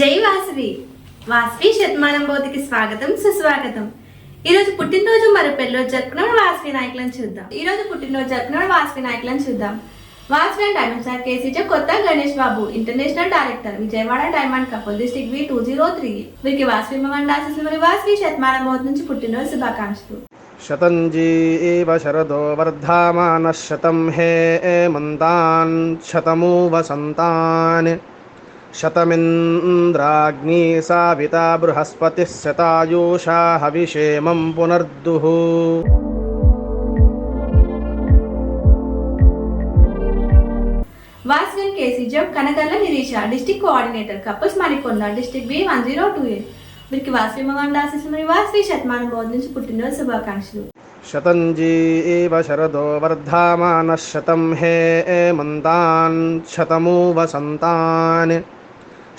జై వాసవి. వాసవి శతమానం బోధికి స్వాగతం సుస్వాగతం. ఈరోజు పుట్టినరోజు మరి పెళ్ళో జరుపుకున్న వాసవి నాయకులను చూద్దాం. ఈ రోజు పుట్టినరోజు జరుపుకున్న వాసవి నాయకులను చూద్దాం. Vasavi and diamond sir KCJ Kotha Ganesh Babu international director Vijayawada diamond couple district V two zero three. వీరికి వాసవి భవన్ ఆశీస్సులు మరి వాసవి శతమానం బోధ నుంచి పుట్టినరోజు శుభాకాంక్షలు. శతంజీ శరదో వర్ధమాన శతం హే మంతాన్ శతమూ వసంతాన్ शतमिन्द्राग्नी साविता बृहस्पतिः शतायुषा हविषेमं पुनर्दुः Vasavi కేసీజే Kanagalla Nirisha district coordinator couples Manikonda district B one zero two eight వీరికి వాసవి మమన్ ఆశీస్సులు మరి వాసవి శతమానం బోధ నుంచి పుట్టినరోజు శుభాకాంక్షలు शतञ्जी एव शरदो वर्धामानः शतं हे एमन्तान् शतमु वसन्तान्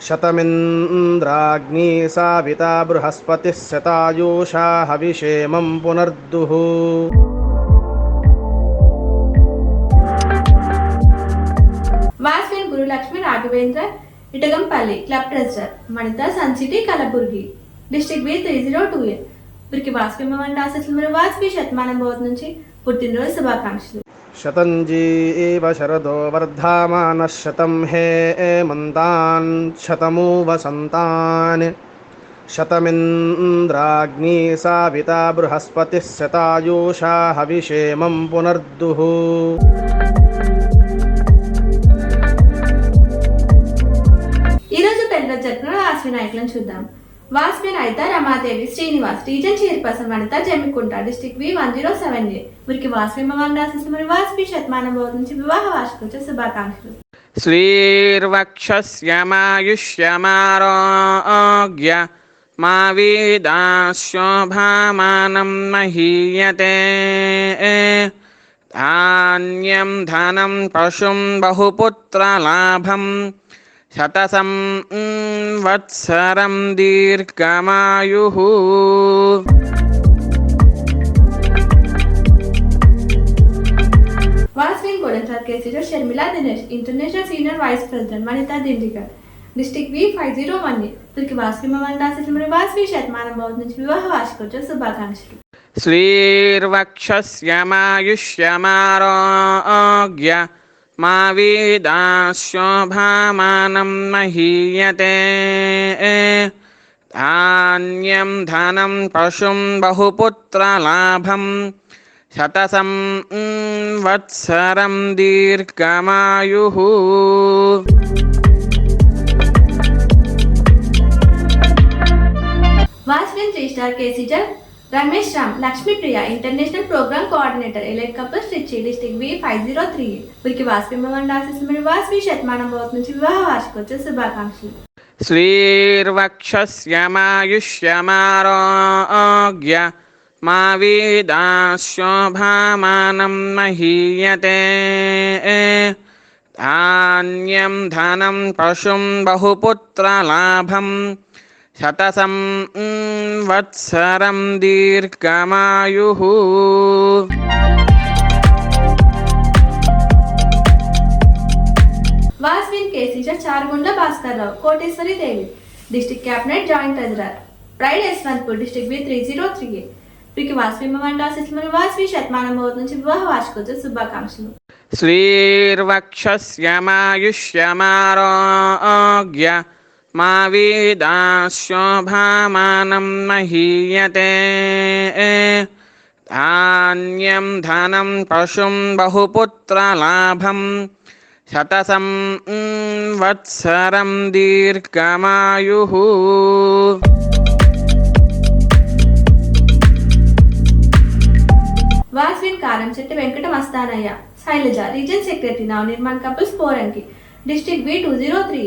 शतमिन्द्राग्नी साविता बृहस्पतिः शतायुषा हविषेमं पुनर्दुः Vasavi Gurulakshmi Raghavendra Itagampalli club president Manitha Sun City Kalaburagi district B three zero two eight వీరికి వాసవి మమన్ ఆశీస్సులు మరి వాసవి శతమానం బోధ నుంచి పుట్టినరోజు శుభాకాంక్షలు शतञ्जी एव शरदो वर्धामानः शतं हे एमन्तान् शतमु वसन्तान् शतमिन्द्राग्नी साविता बृहस्पतिः शतायुषा हविषेमं पुनर्दुः ఈ రోజు పెళ్లిలో జరుపుకున్న వాసవి నాయకులను చూద్దాం వాచ్మెన్ అయితే Ramadevi Srinivas region chairperson Vanitha Jammikunta district V one zero seven A. మురికి వాస్మి మగన్ రాసేసి వాస్మి శతమానం నుంచి వివాహ వార్షికోత్సవ శుభాకాంక్షలు. శ్రీర్వక్షమాయుష్యమారోగ్య మా వీదాశోభామానం మహీయతే. ధాన్యం ధనం పశుం బహుపుత్రలాభం शतसं वत्सरं दीर्घमायुः Vasavi గోడెన్ కేసీలో Sharmila Dinesh international senior vice president Vanitha Dindigul district V five zero one వీరికి వాసవి మమన్ ఆశీస్సులు మరి వాసవి శతమానం బోధ నుంచి వివాహ వార్షికోత్సవ శుభాకాంక్షలు श्रीर्वक्षस्यमायुष्यमारोग्य మా వీదాశోభామానం మహీయతే ధాన్యం ధనం పశుం బహుపుత్రలాభం శతసం వత్సరం దీర్ఘమాయు వాచ్మెన్ three star కేసీజర్ Ramesh Ram Lakshmipriya international programme coordinator elite couple Trichy district V five zero three. వీరికి వాస్పిమండి ఆశిస్తున్న వాస్వి శతమానం భవత్ నుంచి వివాహ వార్షికోత్సవ శుభాకాంక్షలు. శ్రీర్వక్షమాయుష్యమారోగ్య మా వీదాశోభామానం మహీయతే. ధాన్యం ధనం పశుం బహుపుత్రలాభం శతసం వత్సరం దీర్ఘమాయు వాస్విన్ కేసీజర్ Charugunda Bhaskar Rao Koteswari Devi district cabinet joint treasurer pride Yeshwanthpur district B three zero three A వీరికి వాస్వి మండాసిస్ మరియు వాస్వి శతమానం నుంచి వివాహ వార్షికోత్సవ శుభాకాంక్షలు శ్రీర్వక్షస్యమాయుష్యమారోగ్య మా వేదా శోభామానం మహీయతే ధాన్యం ధనం పశుం బహుపుత్రలాభం శతసం వత్సరం దీర్ఘమాయు వాస్విన్ Karamchetti Venkata Mastanaiah Sailaja region secretary Nava Nirman couples Koranki district B two zero three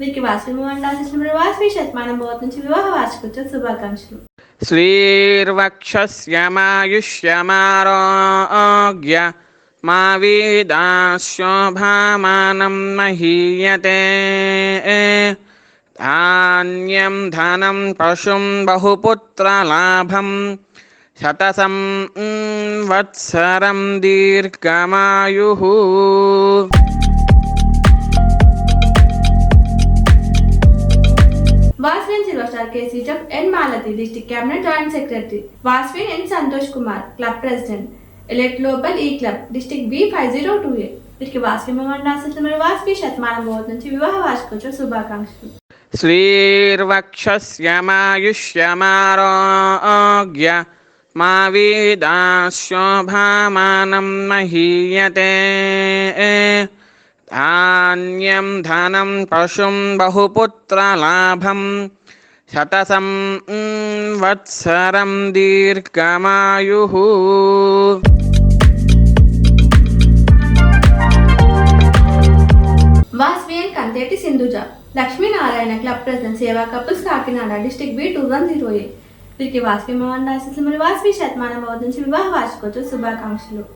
వీరికి వాసుని మండాల్సిన వాసు శతమానం భవత్ నుంచి వివాహ వార్షికోత్సవ శుభాకాంక్షలు. శ్రీర్వక్షస్యమాయుష్యమారోగ్య మా వీదాశోభామానం మహీయతే. ధాన్యం ధనం పశుం బహుపుత్రలాభం శతసం వత్సరం దీర్ఘమాయు. Vaswin Silvastar K. Sijap N. Malati, District Cabinet Joint Secretary. Vaswin N. Santosh Kumar, Club President. Elect Global E Club, District B 5028. వీరికి వాస్వి మమన్నాసత్ మరి వాస్వి శతమానమోద్ నుంచి వివాహ వార్షికోత్సవ శుభాకాంక్షలు శ్రీర్వక్షస్యమాయుష్యమారోగ్య మా వీదాశోభామానం మహీయతే ధాన్యం ధనం పశుం బహుపుత్రలాభం శతసం వత్సరం దీర్ఘమాయు. వాస్వియన్ Kanteti Sindhuja. Lakshminarayana club president Seva couples Kakinada district B two one zero A. వీరికి వాస్వి మోహన్ రాసి వాస్వి శతమానం వివాహ వార్షికోత్సవ శుభాకాంక్షలు.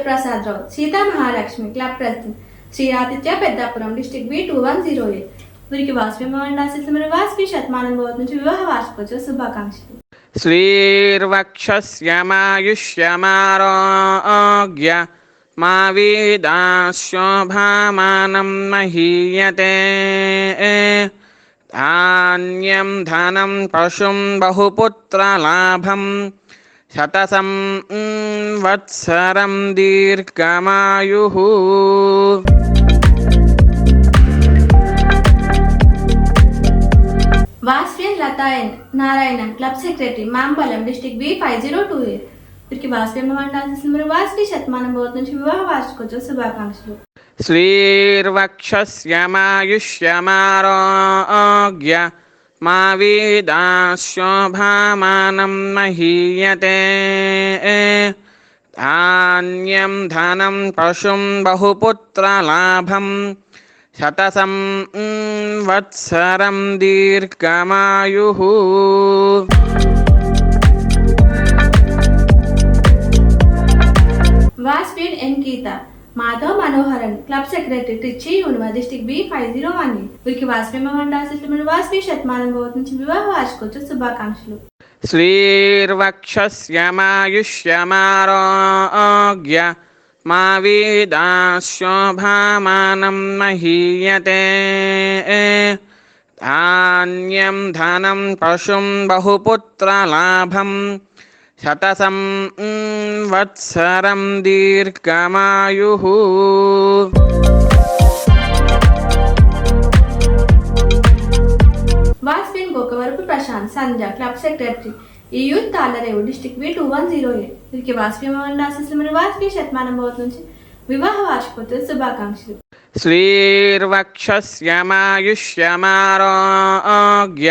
Suryaprasada Rao Sita Mahalakshmi club president Sri Aditya Peddapuram district B two one zero eight వీరికి వాస్పి మండాసిస్ మరియు శతమానం భవత్ నుంచి వివాహ వార్షికోత్సవ శుభాకాంక్షలు. శ్రీర్వక్షమాయుష్యమారోగ్య మా వీదాశోభామానం మహీయతే. ధాన్యం ధనం పశుం బహుపుత్రలాభం శతసం వత్సరం దీర్ఘమాయు వాస్వియన్ Latha N Narayanan club secretary Mambalam district B five zero two eight వీరికి వండాల్సిన వాస్వి శతమానం బోధ నుంచి వివాహ వార్షికోత్సవ శుభాకాంక్షలు శ్రీర్వక్షస్యమాయుష్యమారోగ్య मा वेदाशोभामानं महीयते। धान्यं धनं पशुं बहुपुत्रलाभं। शतसं वत्सरं दीर्घमायुः। वासपीड and Geetha. Madhav Manoharan club secretary Trichy యూనివా district B five zero one వీరికి వాస్పీ మండాసిట్లు వాస్పీ వాస్మి శతమానం బోధించి వివాహ వార్షికోత్సవ శుభాకాంక్షలు. శ్రీర్వక్షమాయుష్యమారోగ్య మా వీదాశోభామానం మహీయతే. ధాన్యం ధనం పశుం బహుపుత్రలాభం శతసం వత్సరం దీర్ఘమాయు. వాజ్పేయిన్ Gokavarapu Prashant Sandhya club secretary E youth Tallarevu district B two one zero eight వీరికి వాజ్పేయి భవన్ ఆశీస్సులు మరియు వాజ్పేయి శతమానం నుంచి వివాహ వార్షికోత్సవ శుభాకాంక్షలు శ్రీర్వక్షమాయుష్యమారోగ్య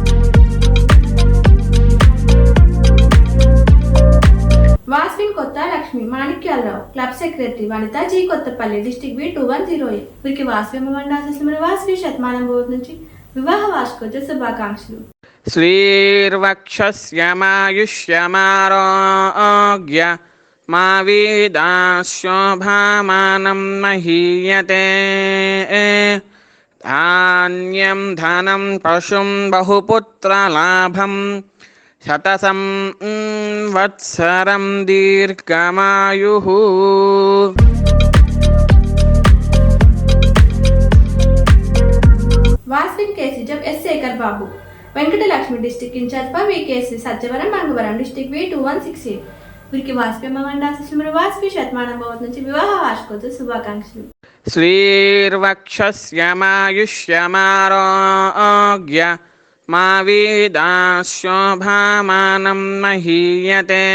వాస్విన్ Kotha Lakshmi Manikyala Rao club secretary Vanitha G Kothapalli district B two one zero eight వీరికి వాస్వి మండ ఆశిస్తున్న వాస్వి శతమానం బోర్డు నుంచి వివాహ వార్షికోత్సవ శుభాకాంక్షలు. శ్రీర్వక్షమాయుష్యమారోగ్య మా వీదాశోభామానం మహీయతే. ధాన్యం ధనం పశుం బహుపుత్రలాభం శతసం వత్సరం దీర్ఘమాయు. వాస్విన్ కేసీజం S Sekhar Babu. Venkatalakshmi district in charge పా వికేసి Satyavaram Mangavaram district V two one six eight వీరికి వాస్పి మగండాశిష్యుడు వాస్పి శతమానం భవత్ నుంచి వివాహ వార్షికోత్సవ శుభాకాంక్షలు. శ్రీర్వక్షస్యమాయుష్యమారోగ్య మా వీదాశోభామానం మహీయతే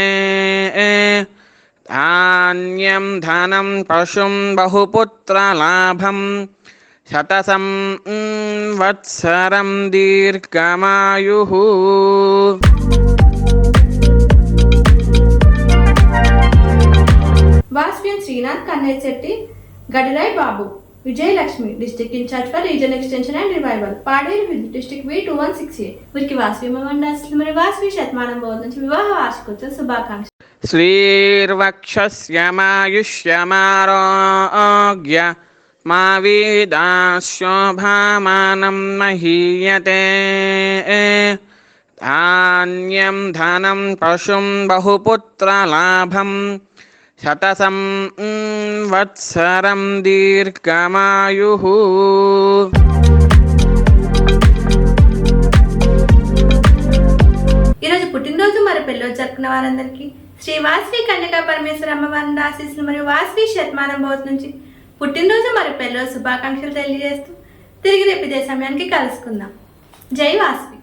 ధాన్యం ధనం పశుం బహుపుత్రలాభం శతసం వత్సరం దీర్ఘమాయు వాస్వ్యం శ్రీనాథ్ కన్నెశెట్టి గడిరాయ్ బాబు. Vijayalakshmi, District in charge for Region Extension and Revival, partnered with District V2168. వీరికి వాసవి మండలం మరి వాసవి శతమానం బోధించి వివాహ వార్షికోత్సవ శుభాకాంక్ష శ్రీర్వక్షస్యమాయుష్యమారోగ్య మా వీదాశోభామానం మహీయతే ధాన్యం ధనం పశుం బహుపుత్రలాభం శతసం వత్సరం దీర్ఘమాయు. ఈరోజు పుట్టినరోజు మరి పెళ్ళో జరుపుకున్న వారందరికీ శ్రీ వాసవి కన్యకా పరమేశ్వర అమ్మవారిని ఆశీస్సులు మరియు వాసవి శతమానం భవత్ నుంచి పుట్టినరోజు మరి పెళ్ళో శుభాకాంక్షలు తెలియజేస్తూ తిరిగి రేపు ఇదే సమయానికి కలుసుకుందాం. జై వాసవి.